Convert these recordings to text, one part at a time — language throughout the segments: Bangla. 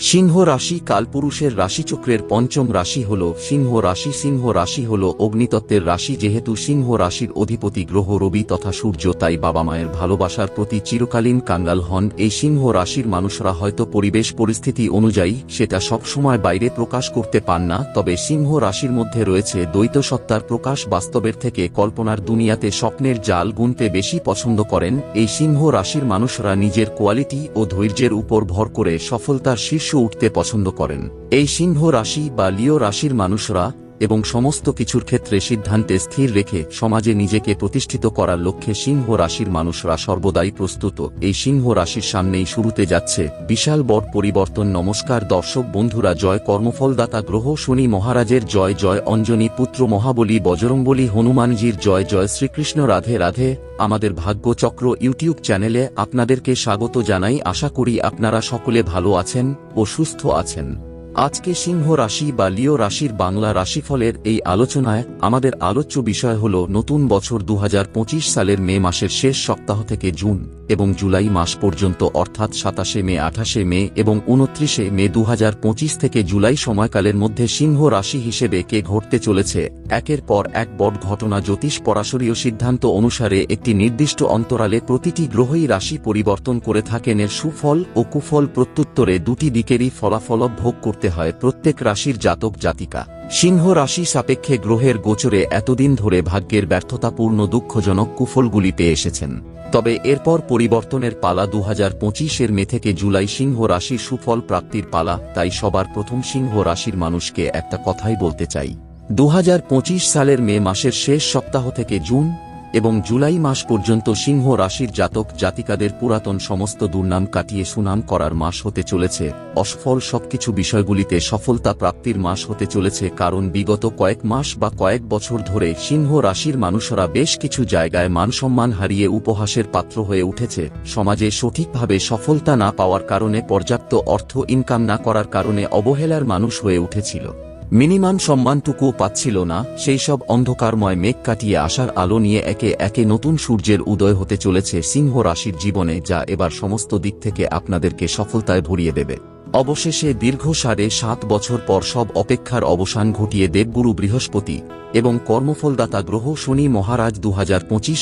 সিংহ রাশি কালপুরুষের রাশিচক্রের পঞ্চম রাশি হল সিংহ রাশি। সিংহ রাশি হল অগ্নিতত্ত্বের রাশি, যেহেতু সিংহ রাশির অধিপতি গ্রহ রবি তথা সূর্য, তাই বাবা মায়ের ভালোবাসার প্রতি চিরকালীন কাঙ্গাল হন। এই সিংহ রাশির মানুষরা হয়তো পরিবেশ পরিস্থিতি অনুযায়ী সেটা সবসময় বাইরে প্রকাশ করতে পান না, তবে সিংহ রাশির মধ্যে রয়েছে দ্বৈত সত্তার প্রকাশ। বাস্তবের থেকে কল্পনার দুনিয়াতে স্বপ্নের জাল গুনতে বেশি পছন্দ করেন। এই সিংহ রাশির মানুষরা নিজের কোয়ালিটি ও ধৈর্যের উপর ভর করে সফলতার শীর্ষ উঠতে পছন্দ করেন। এই সিংহ রাশি বা লিও রাশির মানুষরা এবং সমস্ত কিছুর ক্ষেত্রে সিদ্ধান্তে স্থির রেখে সমাজে নিজেকে প্রতিষ্ঠিত করার লক্ষ্যে সিংহ রাশির মানুষরা সর্বদাই প্রস্তুত। এই সিংহ রাশির সামনেই শুরুতে যাচ্ছে বিশাল বড় পরিবর্তন। নমস্কার দর্শক বন্ধুরা, জয় কর্মফলদাতা গ্রহ শনি মহারাজের, জয় জয় অঞ্জনী পুত্র মহাবলী বজরংবলী হনুমানজির, জয় জয় শ্রীকৃষ্ণ রাধে রাধে। আমাদের ভাগ্যচক্র ইউটিউব চ্যানেলে আপনাদেরকে স্বাগত জানাই। আশা করি আপনারা সকলে ভালো আছেন ও সুস্থ আছেন। আজকে সিংহ রাশি বা লিও রাশির বাংলা রাশিফলের এই আলোচনায় আমাদের আলোচ্য বিষয় হল নতুন বছর দু হাজার পঁচিশ সালের মে মাসের শেষ সপ্তাহ থেকে জুন। এবং জুলাই মাস পর্যন্ত অর্থাৎ সাতাশে মে, আঠাশে মে এবং উনত্রিশে মে দু হাজার পঁচিশ থেকে জুলাই সময়কালের মধ্যে সিংহ রাশি হিসেবে কে ঘটতে চলেছে, একের পর এক বট ঘটনা জ্যোতিষ পরাশরীয় সিদ্ধান্ত অনুসারে একটি নির্দিষ্ট অন্তরালে প্রতিটি গ্রহই রাশি পরিবর্তন করে থাকেন এর সুফল ও কুফল প্রত্যুত্তরে দুটি দিকেরই ফলাফল ভোগ করতে হয় প্রত্যেক রাশির জাতক জাতিকা সিংহ রাশি সাপেক্ষে গ্রহের গোচরে এতদিন ধরে ভাগ্যের ব্যর্থতাপূর্ণ দুঃখজনক কুফলগুলিতে এসেছেন। তবে এরপর পরিবর্তনের পালা দু হাজার পঁচিশের মে থেকে জুলাই সিংহ রাশি সুফল প্রাপ্তির পালা, তাই সবার প্রথম সিংহ রাশির মানুষকে একটা কথাই বলতে চাই। দু হাজার পঁচিশ সালের মে মাসের শেষ সপ্তাহ থেকে জুন এবং জুলাই মাস পর্যন্ত সিংহ রাশির জাতক জাতিকাদের পুরাতন সমস্ত দুর্নাম কাটিয়ে সুনাম করার মাস হতে চলেছে। অসফল সবকিছু বিষয়গুলিতে সফলতা প্রাপ্তির মাস হতে চলেছে কারণ বিগত কয়েক মাস বা কয়েক বছর ধরে সিংহ রাশির মানুষরা বেশ কিছু জায়গায় মানসম্মান হারিয়ে উপহাসের পাত্র হয়ে উঠেছে। সমাজে সঠিকভাবে সফলতা না পাওয়ার কারণে পর্যাপ্ত অর্থ ইনকাম না করার কারণে অবহেলার মানুষ হয়ে উঠেছিল। মিনিমাম সম্মানটুকুও পাচ্ছিল না, সেই সব অন্ধকারময় মেঘ কাটিয়ে আসার আলো নিয়ে একে একে নতুন সূর্যের উদয় হতে চলেছে সিংহ রাশির জীবনে, যা এবার সমস্ত দিক থেকে আপনাদেরকে সফলতায় ভরিয়ে দেবে। অবশেষে দীর্ঘ সাড়ে সাত বছর পর সব অপেক্ষার অবসান ঘটিয়ে দেবগুরু বৃহস্পতি এবং কর্মফলদাতা গ্রহ শনি মহারাজ দু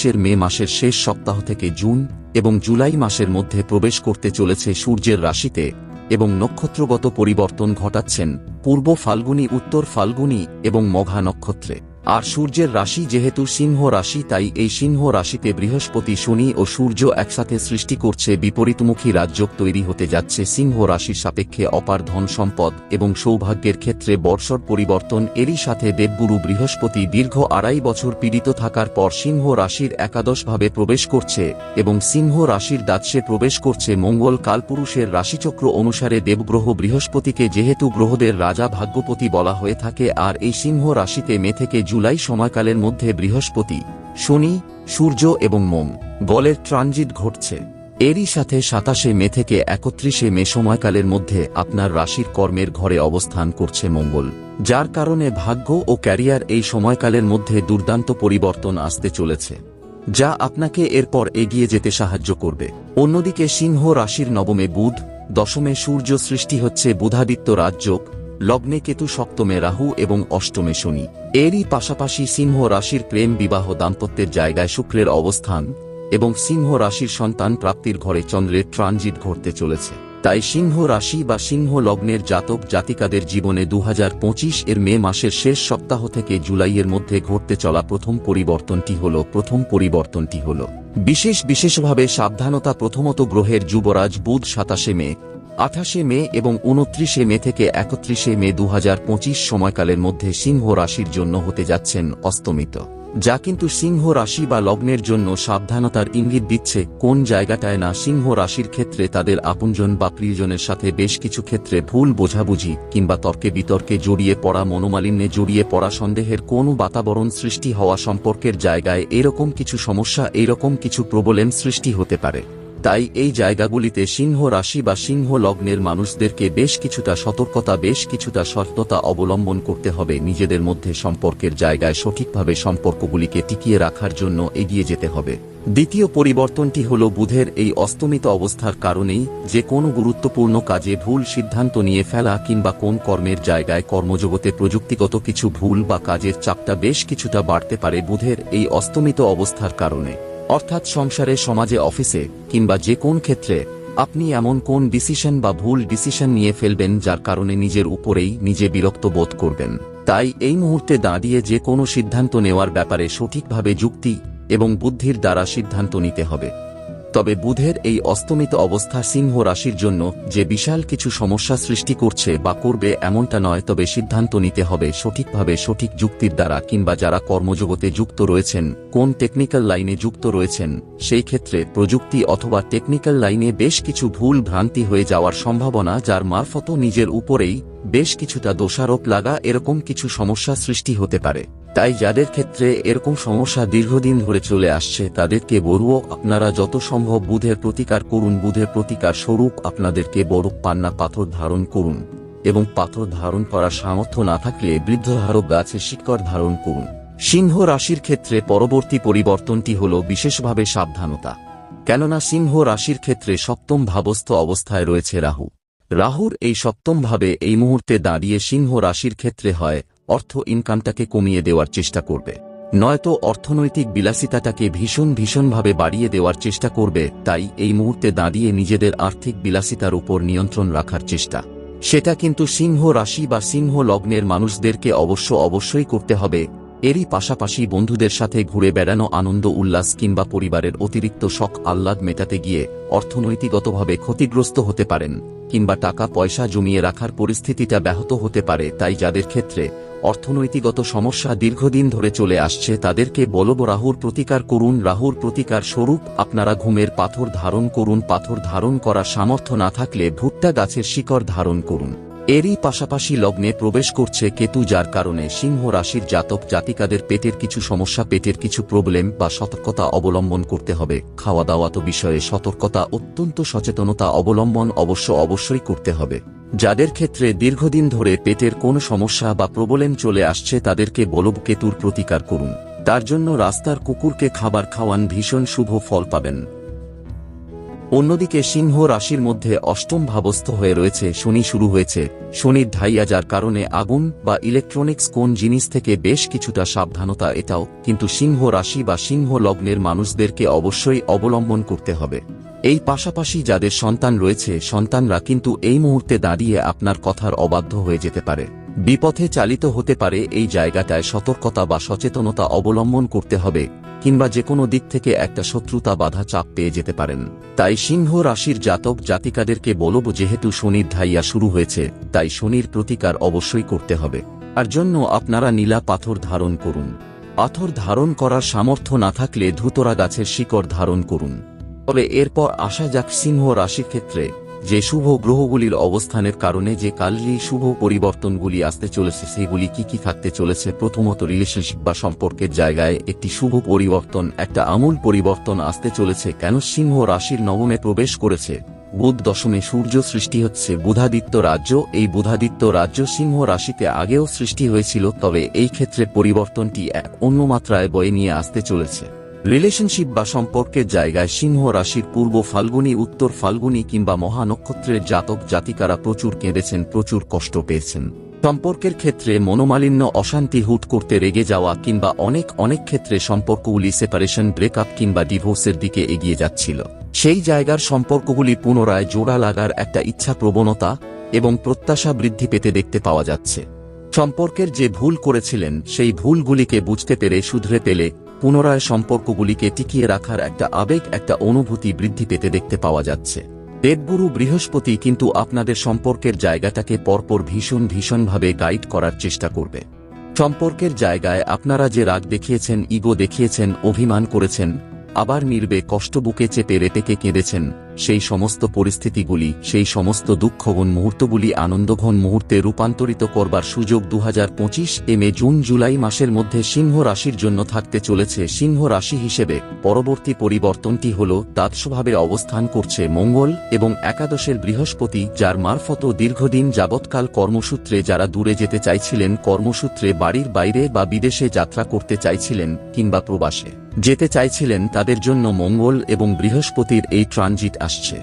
এর মে মাসের শেষ সপ্তাহ থেকে জুন এবং জুলাই মাসের মধ্যে প্রবেশ করতে চলেছে সূর্যের রাশিতে। এবং নক্ষত্রগত পরিবর্তন ঘটাচ্ছেন পূর্ব ফাল্গুনি উত্তর ফাল্গুনি এবং মঘা নক্ষত্রে। আর সূর্যের রাশি যেহেতু সিংহ রাশি, তাই এই সিংহ রাশিতে বৃহস্পতি, শনি ও সূর্য একসাথে সৃষ্টি করছে বিপরীতমুখী রাজ্যক তৈরি হতে যাচ্ছে। সিংহ রাশির সাপেক্ষে অপার ধন সম্পদ এবং সৌভাগ্যের ক্ষেত্রে বর্ষর পরিবর্তন, এরই সাথে দেবগুরু বৃহস্পতি দীর্ঘ আড়াই বছর পীড়িত থাকার পর সিংহ রাশির একাদশভাবে প্রবেশ করছে এবং সিংহ রাশির দাৎসে প্রবেশ করছে মঙ্গল কালপুরুষের রাশিচক্র অনুসারে দেবগ্রহ বৃহস্পতিকে যেহেতু গ্রহদের রাজা ভাগ্যপতি বলা হয়ে থাকে, আর এই সিংহ রাশিতে মে থেকে জুলাই সময়কালের মধ্যে বৃহস্পতি, শনি, সূর্য এবং মোম গলের ট্রানজিট ঘটছে। এরই সাথে সাতাশে মে থেকে একত্রিশে মে সময়কালের মধ্যে আপনার রাশির কর্মের ঘরে অবস্থান করছে মঙ্গল, যার কারণে ভাগ্য ও ক্যারিয়ার এই সময়কালের মধ্যে দুর্দান্ত পরিবর্তন আসতে চলেছে, যা আপনাকে এরপর এগিয়ে যেতে সাহায্য করবে। অন্যদিকে সিংহ রাশির নবমে বুধ, দশমে সূর্য সৃষ্টি হচ্ছে বুধাদিত্য রাজযোগ লগ্নে কেতু সপ্তমে রাহু এবং অষ্টমে শনি। এরই পাশাপাশি সিংহ রাশির প্রেম বিবাহ দাম্পত্যের জায়গায় শুক্রের অবস্থান এবং সিংহ রাশির সন্তান প্রাপ্তির ঘরে চন্দ্রের ট্রানজিট ঘটতে চলেছে। তাই সিংহ রাশি বা সিংহ লগ্নের জাতক জাতিকাদের জীবনে দু হাজার পঁচিশ এর মে মাসের শেষ সপ্তাহ থেকে জুলাইয়ের মধ্যে ঘটতে চলা প্রথম পরিবর্তনটি হল, প্রথম পরিবর্তনটি হল। বিশেষ বিশেষভাবে সাবধানতা প্রথমত গ্রহের যুবরাজ বুধ সাতাশে মে আঠাশে মে এবং উনত্রিশে মে থেকে একত্রিশে মে দু হাজার পঁচিশ সময়কালের মধ্যে সিংহ রাশির জন্য হতে যাচ্ছেন অস্তমিত। যা কিন্তু সিংহ রাশি বা লগ্নের জন্য সাবধানতার ইঙ্গিত দিচ্ছে, কোন জায়গাটায় না সিংহ রাশির ক্ষেত্রে তাদের আপনজন বা প্রিয়জনের সাথে বেশ কিছু ক্ষেত্রে ভুল বোঝাবুঝি কিংবা তর্কে বিতর্কে জড়িয়ে পড়া মনোমালিন্যে জড়িয়ে পড়া সন্দেহের কোন বাতাবরণ সৃষ্টি হওয়া সম্পর্কের জায়গায় এরকম কিছু সমস্যা, এরকম কিছু প্রবলেম সৃষ্টি হতে পারে। তাই এই জায়গাগুলিতে সিংহ রাশি বা সিংহ লগ্নের মানুষদেরকে বেশ কিছুটা সতর্কতা, বেশ কিছুটা সততা অবলম্বন করতে হবে। নিজেদের মধ্যে সম্পর্কের জায়গায় সঠিকভাবে সম্পর্কগুলিকে টিকিয়ে রাখার জন্য এগিয়ে যেতে হবে। দ্বিতীয় পরিবর্তনটি হল বুধের এই অস্তমিত অবস্থার কারণেই যে কোনো গুরুত্বপূর্ণ কাজে ভুল সিদ্ধান্ত নিয়ে ফেলা কিংবা কোন কর্মের জায়গায় কর্মজগতে প্রযুক্তিগত কিছু ভুল বা কাজের চাপটা বেশ কিছুটা বাড়তে পারে বুধের এই অস্তমিত অবস্থার কারণে। অর্থাৎ সংসারে, সমাজে, অফিসে, কিংবা যে কোন ক্ষেত্রে, আপনি এমন কোন ডিসিশন বা ভুল ডিসিশন নিয়ে ফেলবেন যার কারণে নিজের উপরেই নিজে বিরক্ত বোধ করবেন। তাই এই মুহূর্তে দাঁড়িয়ে যে কোনো সিদ্ধান্ত নেওয়ার ব্যাপারে সঠিকভাবে যুক্তি এবং বুদ্ধির দ্বারা সিদ্ধান্ত নিতে হবে। তবে বুধের এই অস্তমিত অবস্থা সিংহ রাশির জন্য যে বিশাল কিছু সমস্যা সৃষ্টি করছে বা করবে এমনটা নয়, তবে সিদ্ধান্ত নিতে হবে সঠিকভাবে সঠিক যুক্তির দ্বারা কিংবা যারা কর্মজগতে যুক্ত রয়েছেন, কোন টেকনিক্যাল লাইনে যুক্ত রয়েছেন, সেই ক্ষেত্রে প্রযুক্তি অথবা টেকনিক্যাল লাইনে বেশ কিছু ভুল ভ্রান্তি হয়ে যাওয়ার সম্ভাবনা, যার মারফত নিজের উপরেই বেশ কিছুটা দোষারোপ লাগা এরকম কিছু সমস্যা সৃষ্টি হতে পারে। তাই যাদের ক্ষেত্রে এরকম সমস্যা দীর্ঘদিন ধরে চলে আসছে, তাদেরকে বলব আপনারা যত সম্ভব বুধের প্রতিকার করুন, বুধের প্রতিকার স্বরূপ আপনাদেরকে বড় পান্না পাথর ধারণ করুন এবং পাথর ধারণ করার সামর্থ্য না থাকলে বৃদ্ধধারক গাছের শিকড় ধারণ করুন। সিংহ রাশির ক্ষেত্রে পরবর্তী পরিবর্তনটি হল বিশেষভাবে সাবধানতা। কেননা সিংহ রাশির ক্ষেত্রে সপ্তম ভাবস্থ অবস্থায় রয়েছে রাহু। রাহুর এই সপ্তম ভাবে এই মুহূর্তে দাঁড়িয়ে সিংহ রাশির ক্ষেত্রে হয় অর্থ ইনকামটাকে কমিয়ে দেওয়ার চেষ্টা করবে। নয়তো অর্থনৈতিক বিলাসিতাটাকে ভীষণ ভীষণভাবে বাড়িয়ে দেওয়ার চেষ্টা করবে, তাই এই মুহূর্তে দাঁড়িয়ে নিজেদের আর্থিক বিলাসিতার উপর নিয়ন্ত্রণ রাখার চেষ্টা। সেটা কিন্তু সিংহ রাশি বা সিংহ লগ্নের মানুষদেরকে অবশ্য অবশ্যই করতে হবে। এরই পাশাপাশি বন্ধুদের সাথে ঘুরে বেড়ানো আনন্দ, উল্লাস কিংবা পরিবারের অতিরিক্ত শখ, আহ্লাদ মেটাতে গিয়ে অর্থনৈতিকগতভাবে ক্ষতিগ্রস্ত হতে পারেন, কিংবা টাকা পয়সা জমিয়ে রাখার পরিস্থিতিটা ব্যাহত হতে পারে, তাই যাদের ক্ষেত্রে অর্থনৈতিকগত সমস্যা দীর্ঘদিন ধরে চলে আসছে, তাদেরকে বলব, রাহুর প্রতিকার করুন, রাহুর প্রতিকার স্বরূপ আপনারা ঘুমের পাথর ধারণ করুন, পাথর ধারণ করার সামর্থ্য না থাকলে ভুট্টা গাছের শিকড় ধারণ করুন। এরই পাশাপাশি লগ্নে প্রবেশ করছে কেতু, যার কারণে সিংহ রাশির জাতক জাতিকাদের পেটের কিছু সমস্যা, পেটের কিছু প্রবলেম বা সতর্কতা অবলম্বন করতে হবে। খাওয়া দাওয়া তো বিষয়ে সতর্কতা, অত্যন্ত সচেতনতা অবলম্বন অবশ্য অবশ্যই করতে হবে। যাদের ক্ষেত্রে দীর্ঘদিন ধরে পেটের কোন সমস্যা বা প্রবলেম চলে আসছে তাদেরকে বলব কেতুর প্রতিকার করুন। তার জন্য রাস্তার কুকুরকে খাবার খাওয়ান ভীষণ শুভ ফল পাবেন। অন্যদিকে সিংহ রাশির মধ্যে অষ্টম ভাবস্থ হয়ে রয়েছে, শনি শুরু হয়েছে। শনির ঢাইয়া যার কারণে আগুন বা ইলেকট্রনিক্স কোন জিনিস থেকে বেশ কিছুটা সাবধানতা এটাও, কিন্তু সিংহ রাশি বা সিংহ লগ্নের মানুষদেরকে অবশ্যই অবলম্বন করতে হবে। এই পাশাপাশি যাদের সন্তান রয়েছে, সন্তানরা কিন্তু এই মুহূর্তে দাঁড়িয়ে আপনার কথার অবাধ্য হয়ে যেতে পারে। বিপথে চালিত হতে পারে এই জায়গাটায় সতর্কতা বা সচেতনতা অবলম্বন করতে হবে, কিংবা যে কোনো দিক থেকে একটা শত্রুতা বাধা চাপ পেয়ে যেতে পারেন। তাই সিংহ রাশির জাতক জাতিকাদেরকে বলব, যেহেতু শনির ধাইয়া শুরু হয়েছে, তাই শনির প্রতিকার অবশ্যই করতে হবে। আর জন্য আপনারা নীলা পাথর ধারণ করুন। পাথর ধারণ করার সামর্থ্য না থাকলে ধুতরা গাছের শিকড় ধারণ করুন। তবে এরপর আসা যাক সিংহ রাশির ক্ষেত্রে, যে শুভ গ্রহগুলির অবস্থানের কারণে যে কালই শুভ পরিবর্তনগুলি আসতে চলেছে, সেগুলি কি কি থাকতে চলেছে, প্রথমত রিলেশনশিপ বা সম্পর্কের জায়গায় একটি শুভ পরিবর্তন, একটা আমূল পরিবর্তন আসতে চলেছে, কেন সিংহ রাশির নবমে প্রবেশ করেছে? বুধ দশমে সূর্য সৃষ্টি হচ্ছে, বুধাদিত্য রাজ্য, এই বুধাদিত্য রাজ্য সিংহ রাশিতে আগেও সৃষ্টি হয়েছিল, তবে এই ক্ষেত্রে পরিবর্তনটি এক অন্য মাত্রায় বয়ে নিয়ে আসতে চলেছে। রিলেশনশিপ বা সম্পর্কের জায়গায় সিংহ রাশির পূর্ব ফাল্গুনি, উত্তর ফাল্গুনি কিংবা মহানক্ষত্রের জাতক জাতিকারা প্রচুর কেঁদেছেন, প্রচুর কষ্ট পেয়েছেন। সম্পর্কের ক্ষেত্রে মনোমালিন্য, অশান্তি, হুট করতে রেগে যাওয়া কিংবা অনেক অনেক ক্ষেত্রে সম্পর্কগুলি সেপারেশন ব্রেকআপ কিংবা ডিভোর্সের দিকে এগিয়ে যাচ্ছিল। সেই জায়গার সম্পর্কগুলি পুনরায় জোড়া লাগার একটা ইচ্ছা প্রবণতা এবং প্রত্যাশা বৃদ্ধি পেতে দেখতে পাওয়া যাচ্ছে। সম্পর্কের যে ভুল করেছিলেন, সেই ভুলগুলিকে বুঝতে পেরে শুধরে পেলে পুনরায় সম্পর্কগুলিকে টিকিয়ে রাখার একটা আবেগ, একটা অনুভূতি বৃদ্ধি পেতে দেখতে পাওয়া যাচ্ছে। দেবগুরু বৃহস্পতি কিন্তু আপনাদের সম্পর্কের জায়গাটাকে পরপর ভীষণ ভীষণভাবে গাইড করার চেষ্টা করবে। সম্পর্কের জায়গায় আপনারা যে রাগ দেখিয়েছেন ইগো দেখিয়েছেন, অভিমান করেছেন, আবার মিলবে কষ্ট বুকে চেপে রেটেকে কেঁদেছেন সেই সমস্ত পরিস্থিতিগুলি, সেই সমস্ত দুঃখঘন মুহূর্তগুলি আনন্দঘন মুহূর্তে রূপান্তরিত করবার সুযোগ দু এ জুন, জুলাই মাসের মধ্যে সিংহ রাশির জন্য থাকতে চলেছে সিংহ রাশি হিসেবে। পরবর্তী পরিবর্তনটি হল তাৎসভাবে অবস্থান করছে মঙ্গল এবং একাদশের বৃহস্পতি, যার মারফত দীর্ঘদিন যাবৎকাল কর্মসূত্রে যারা দূরে যেতে চাইছিলেন, কর্মসূত্রে বাড়ির বাইরে বা বিদেশে যাত্রা করতে চাইছিলেন কিংবা প্রবাসে। যেতে চাইছিলেন তাদের জন্য মঙ্গল এবং বৃহস্পতির এই ট্রানজিট আসছে।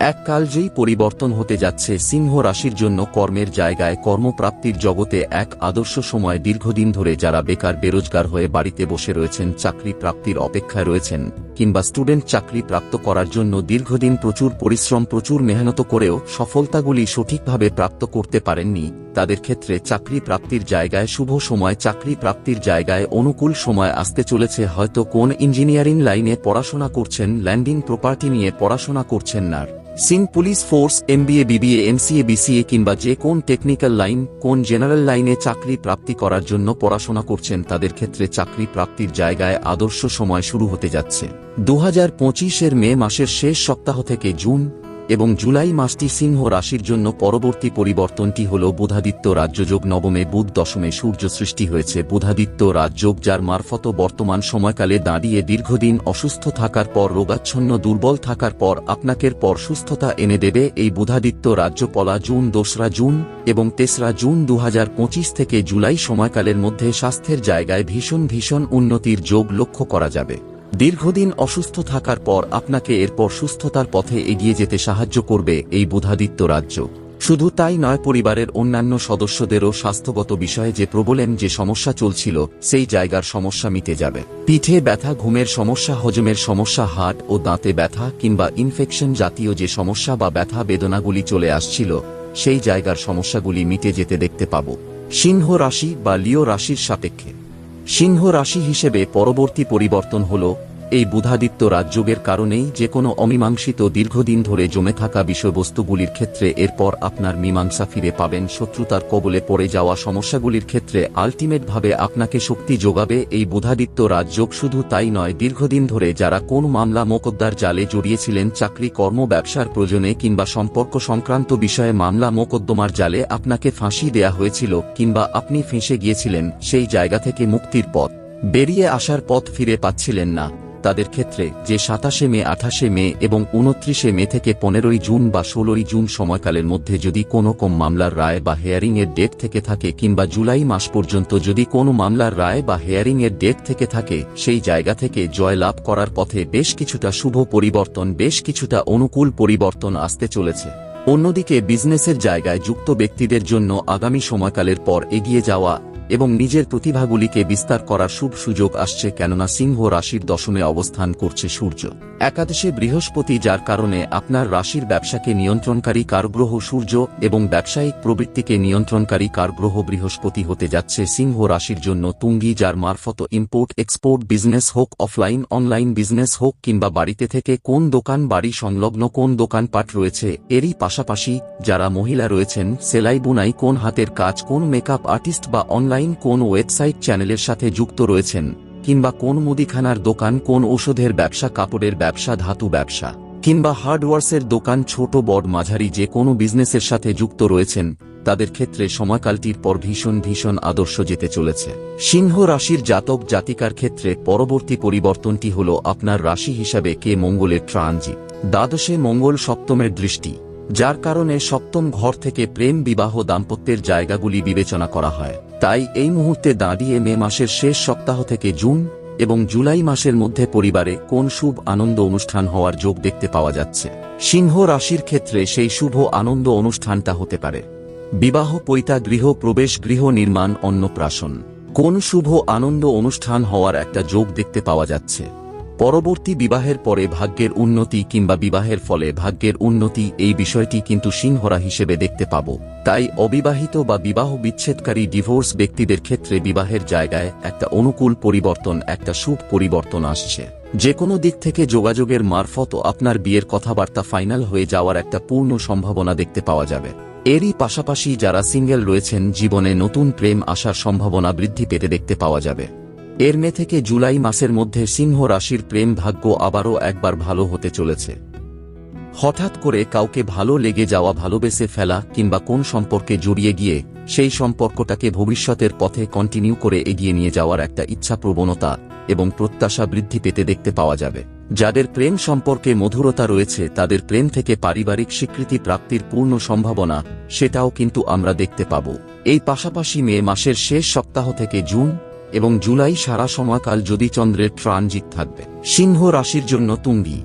এককালজেই পরিবর্তন হতে যাচ্ছে, সিংহ রাশির জন্য কর্মের জায়গায় কর্মপ্রাপ্তির জগতে এক আদর্শ সময় দীর্ঘদিন ধরে যারা বেকার বেরোজগার হয়ে বাড়িতে বসে রয়েছেন, চাকরি প্রাপ্তির অপেক্ষায় রয়েছেন কিংবা স্টুডেন্ট চাকরি প্রাপ্ত করার জন্য দীর্ঘদিন প্রচুর পরিশ্রম, প্রচুর মেহনত করেও সফলতাগুলি সঠিকভাবে প্রাপ্ত করতে পারেননি। তাদের ক্ষেত্রে চাকরি প্রাপ্তির জায়গায় শুভ সময়, চাকরি প্রাপ্তির জায়গায় অনুকূল সময় আসতে চলেছে। হয়তো কোন ইঞ্জিনিয়ারিং লাইনে পড়াশোনা করছেন, ল্যান্ডিং প্রপার্টি নিয়ে পড়াশোনা করছেন না। Scene police force, MBA, BBA, MCA, BCA কিংবা যে কোন টেকনিক্যাল লাইন, কোন জেনারেল লাইনে চাকরি প্রাপ্তি করার জন্য পড়াশোনা করছেন, তাদের ক্ষেত্রে চাকরি প্রাপ্তির জায়গায় আদর্শ সময় শুরু হতে যাচ্ছে। দু হাজার মে মাসের শেষ সপ্তাহ থেকে জুন এবং জুলাই মাসটি সিংহ রাশির জন্য পরবর্তী পরিবর্তনটি হল বুধাদিত্য রাজ্যযোগ নবমে বুধ দশমে সূর্য সৃষ্টি হয়েছে। বুধাদিত্য রাজযোগ যার মারফত বর্তমান সময়কালে দাঁড়িয়ে দীর্ঘদিন অসুস্থ থাকার পর, রোগাচ্ছন্ন, দুর্বল থাকার পর আপনাকের পর সুস্থতা এনে দেবে এই বুধাদিত্য রাজ্য পলা জুন, দোসরা জুন এবং তেসরা জুন দুহাজার পঁচিশ থেকে জুলাই সময়কালের মধ্যে স্বাস্থ্যের জায়গায় ভীষণ ভীষণ উন্নতির যোগ লক্ষ্য করা যাবে। দীর্ঘদিন অসুস্থ থাকার পর আপনাকে এরপর সুস্থতার পথে এগিয়ে যেতে সাহায্য করবে এই বুধাদিত্য রাজ্য। শুধু তাই নয়, পরিবারের অন্যান্য সদস্যদেরও স্বাস্থ্যগত বিষয়ে যে প্রবলেম যে সমস্যা চলছিল, সেই জায়গার সমস্যা মিটে যাবে। পিঠে ব্যথা, ঘুমের সমস্যা, হজমের সমস্যা হাট ও দাঁতে ব্যথা কিংবা ইনফেকশন জাতীয় যে সমস্যা বা ব্যথা বেদনাগুলি চলে আসছিল, সেই জায়গার সমস্যাগুলি মিটে যেতে দেখতে পাব। সিংহ রাশি বা লিও রাশির সাপেক্ষে। সিংহ রাশি হিসেবে পরবর্তী পরিবর্তন হল এই বুধাদিত্য রাজযোগের কারণেই যে কোনো অমীমাংসিত দীর্ঘদিন ধরে জমে থাকা বিষয়বস্তুগুলির ক্ষেত্রে এরপর আপনার মীমাংসা ফিরে পাবেন, শত্রুতার কবলে পড়ে যাওয়া সমস্যাগুলির ক্ষেত্রে আলটিমেটভাবে আপনাকে শক্তি যোগাবে। এই বুধাদিত্য রাজযোগ শুধু তাই নয়, দীর্ঘদিন ধরে যারা কোন মামলা মোকদ্দার জালে জড়িয়েছিলেন, চাকরি, কর্ম, ব্যবসার প্রয়োজনে কিংবা সম্পর্ক সংক্রান্ত বিষয়ে মামলা মোকদ্দমার জালে আপনাকে ফাঁসি দেয়া হয়েছিল কিংবা আপনি ফেঁসে গিয়েছিলেন, সেই জায়গা থেকে মুক্তির পথ। বেরিয়ে আসার পথ ফিরে পাচ্ছিলেন না। তাদের ক্ষেত্রে যে সাতাশে মে, আঠাশে মে এবং উনত্রিশে মে থেকে পনেরোই জুন বা ষোলোই জুন সময়কালের মধ্যে যদি কোনো কম মামলার রায় বা হেয়ারিং এর ডেট থেকে থাকে কিংবা জুলাই মাস পর্যন্ত যদি কোনো মামলার রায় বা হেয়ারিং এর ডেট থেকে থাকে, সেই জায়গা থেকে জয় লাভ করার পথে বেশ কিছুটা শুভ পরিবর্তন, বেশ কিছুটা অনুকূল পরিবর্তন আসতে চলেছে। অন্যদিকে বিজনেসের জায়গায় যুক্ত ব্যক্তিদের জন্য আগামী সময়কালের পর এগিয়ে যাওয়া এবং নিজের প্রতিভাগুলিকে বিস্তার করার শুভ সুযোগ আসছে কেননা সিংহ রাশির দশমে অবস্থান করছে সূর্য। একাদশে বৃহস্পতি যার কারণে আপনার রাশির ব্যবসাকে নিয়ন্ত্রণকারী কারগ্রহ সূর্য এবং ব্যবসায়িক প্রবৃত্তিকে নিয়ন্ত্রণকারী কারগ্রহ বৃহস্পতি হতে যাচ্ছে সিংহ রাশির জন্য তুঙ্গি যার মারফত ইম্পোর্ট এক্সপোর্ট বিজনেস হোক অফলাইন অনলাইন বিজনেস হোক কিংবা বাড়িতে থেকে কোন দোকান বাড়ি সংলগ্ন কোন দোকানপাট রয়েছে, এরই পাশাপাশি যারা মহিলা রয়েছেন, সেলাই বুনাই কোন হাতের কাজ, কোন মেকআপ আর্টিস্ট বা অনলাইন কোন ওয়েবসাইট চ্যানেলের সাথে যুক্ত রয়েছেন, কিংবা কোন মুদিখানার দোকান কোন ওষুধের ব্যবসা, কাপড়ের ব্যবসা, ধাতু ব্যবসা, কিংবা হার্ডওয়ার্সের দোকান, ছোট, বড়, মাঝারি, যে কোনো বিজনেসের সাথে যুক্ত রয়েছেন, তাদের ক্ষেত্রে সময়কালটির পর ভীষণ ভীষণ আদর্শ যেতে চলেছে। সিংহ রাশির জাতক, জাতিকার ক্ষেত্রে পরবর্তী পরিবর্তনটি হল আপনার রাশি হিসাবে কে মঙ্গলের ট্রানজিট। দ্বাদশে মঙ্গল, সপ্তমের দৃষ্টি। যার কারণে সপ্তম ঘর থেকে প্রেম বিবাহ দাম্পত্যের জায়গাগুলি বিবেচনা করা হয়। তাই এই মুহূর্তে দাঁড়িয়ে মে মাসের শেষ সপ্তাহ থেকে জুন এবং জুলাই মাসের মধ্যে পরিবারে কোন শুভ আনন্দ অনুষ্ঠান হওয়ার যোগ দেখতে পাওয়া যাচ্ছে। সিংহ রাশির ক্ষেত্রে সেই শুভ আনন্দ অনুষ্ঠানটা হতে পারে। বিবাহ পৈতা গৃহ প্রবেশ গৃহ নির্মাণ অন্নপ্রাশন। কোন শুভ আনন্দ অনুষ্ঠান হওয়ার একটা যোগ দেখতে পাওয়া যাচ্ছে। পরবর্তী বিবাহের পরে ভাগ্যের উন্নতি কিংবা বিবাহের ফলে ভাগ্যের উন্নতি এই বিষয়টি কিন্তু সিংহরা হিসেবে দেখতে পাব। তাই অবিবাহিত বা বিবাহ বিচ্ছেদকারী ডিভোর্স ব্যক্তিদের ক্ষেত্রে বিবাহের জায়গায় একটা অনুকূল পরিবর্তন, একটা সুখ পরিবর্তন আসছে। যে কোনো দিক থেকে যোগাযোগের মারফত আপনার বিয়ের কথাবার্তা ফাইনাল হয়ে যাওয়ার একটা পূর্ণ সম্ভাবনা দেখতে পাওয়া যাবে। এরই পাশাপাশি যারা সিঙ্গেল রয়েছেন, জীবনে নতুন প্রেম আসার সম্ভাবনা বৃদ্ধি পেতে দেখতে পাওয়া যাবে। এর মে থেকে জুলাই মাসের মধ্যে সিংহ রাশির প্রেম ভাগ্য আবারও একবার ভালো হতে চলেছে। হঠাৎ করে কাউকে ভালো লেগে যাওয়া ভালোবেসে ফেলা কিংবা কোন সম্পর্কে জড়িয়ে গিয়ে সেই সম্পর্কটাকে ভবিষ্যতের পথে কন্টিনিউ করে এগিয়ে নিয়ে যাওয়ার একটা ইচ্ছা প্রবণতা এবং প্রত্যাশা বৃদ্ধি পেতে দেখতে পাওয়া যাবে। যাদের প্রেম সম্পর্কে মধুরতা রয়েছে, তাদের প্রেম থেকে পারিবারিক স্বীকৃতি প্রাপ্তির পূর্ণ সম্ভাবনা সেটাও কিন্তু আমরা দেখতে পাব। এই পাশাপাশি মে মাসের শেষ সপ্তাহ থেকে জুন এবং জুলাই সারা সময়কাল যদি চন্দ্রের ট্রানজিট থাকবে। সিংহ রাশির জন্য তুঙ্গি।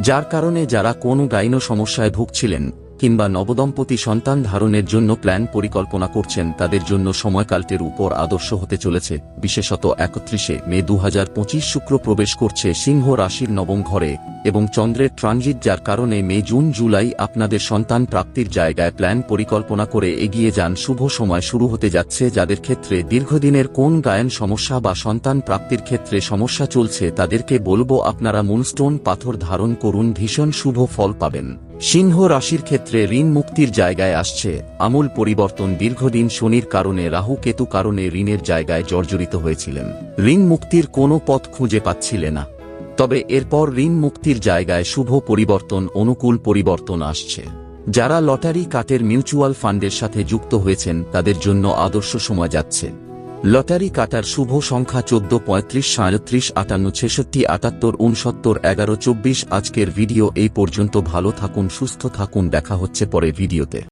যার কারণে যারা কোনো গাইন সমস্যায় ভুগছিলেন কিংবা নবদম্পতি সন্তান ধারণের জন্য প্ল্যান পরিকল্পনা করছেন, তাদের জন্য সময়কালটির উপর আদর্শ হতে চলেছে। বিশেষত একত্রিশে মে দু হাজার পঁচিশ শুক্র প্রবেশ করছে সিংহ রাশির নবম ঘরে এবং চন্দ্রের ট্রানজিট, যার কারণে মে, জুন, জুলাই আপনাদের সন্তান প্রাপ্তির জায়গায় প্ল্যান পরিকল্পনা করে এগিয়ে যান। শুভ সময় শুরু হতে যাচ্ছে, যাদের ক্ষেত্রে দীর্ঘদিনের কোন গায়ন সমস্যা বা সন্তান প্রাপ্তির ক্ষেত্রে সমস্যা চলছে, তাদেরকে বলব আপনারা মুনস্টোন পাথর ধারণ করুন, ভীষণ শুভ ফল পাবেন। সিংহ রাশির ক্ষেত্রে ঋণ মুক্তির জায়গায় আসছে। আমূল পরিবর্তন দীর্ঘদিন শনির কারণে রাহু কেতু কারণে ঋণের জায়গায় জর্জরিত হয়েছিলেন। ঋণ মুক্তির কোনো পথ খুঁজে পাচ্ছিলে না। তবে এরপর ঋণ মুক্তির জায়গায় শুভ পরিবর্তন, অনুকূল পরিবর্তন আসছে। যারা লটারি কাটের মিউচুয়াল ফান্ডের সাথে যুক্ত হয়েছেন, তাদের জন্য আদর্শ সময় যাচ্ছে। লটারি কাটার শুভ সংখ্যা চোদ্দ, পঁয়ত্রিশ, সাঁত্রিশ, আটান্ন, ছেষট্টি, আটাত্তর উনসত্তর এগারো, চব্বিশ। আজকের ভিডিও এই পর্যন্ত। ভালো থাকুন, সুস্থ থাকুন। দেখা হচ্ছে পরে ভিডিওতে।